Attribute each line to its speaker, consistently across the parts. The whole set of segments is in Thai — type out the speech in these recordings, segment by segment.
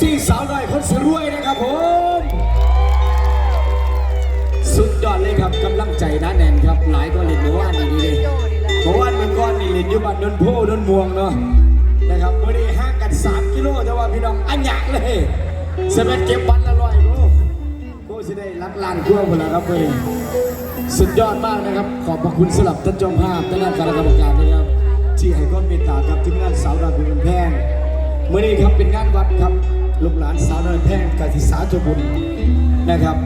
Speaker 1: ซีสาวน้อยคนสรวยนะครับผม สุดยอดเลยครับกำลังใจนะแนนครับ หลายก็เล่นเมื่อวานนี้เลยเมื่อวานเมื่อก่อนนี่เล่นอยู่บ้านนนโพนนม่วงเนาะนะครับวันนี้ห่างกัน 3 กิโลแต่ว่าพี่น้องอันหยักเลยสมัเก็บวันละร้อยโลโก็สิได้รักลานทั่วหมดแล้วครับเว้ยสุดยอดมากนะครับ ขอบพระคุณสำหรับท่านจอมภาพท่านคณะกรรมการนะครับ ที่ให้ความเมตตากับทีมงานสาวดาวเป็นแพงเมื่อนี้ครับเป็นงานวัดครับ กสิสาธุบุญนะครับ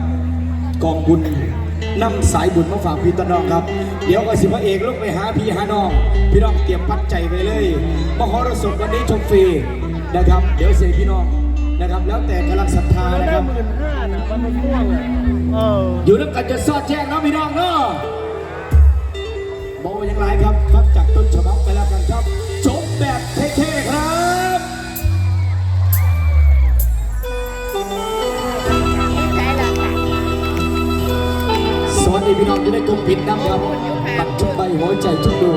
Speaker 1: กองบุญนำสายบุญมาฝากพี่ตอนน้องครับ เดี๋ยวก็สิพระเอกลงไปหาพี่หาน้อง พี่น้องเตรียมปัจจัยไปเลยมหรสพวันนี้ชมฟรีนะครับ เดี๋ยวเสียพี่น้องนะครับ แล้วแต่กำลังศรัทธานะครับ
Speaker 2: หมื่นห้านะมันมันม่วงอะเออ
Speaker 1: อยู่น้ำกันจะซอดแจ้งเนาะพี่น้องเนาะบอกว่าอย่างไรครับฟังจากต้นฉบับไปแล้วกันครับจบแบบ พี่น้องที่ได้กลุ่มปิดน้ำครับ ปัดทุกใบหัวใจทุกดวง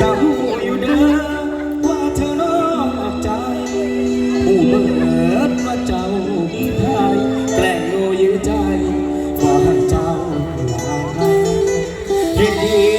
Speaker 1: จะหูอยู่เด้อว่าเธอนอกใจหูเมื่อว่าเจ้ามีภายแกล้งโยื้ใจว่าเจ้าลา
Speaker 3: เห็นดี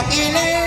Speaker 3: Latinx.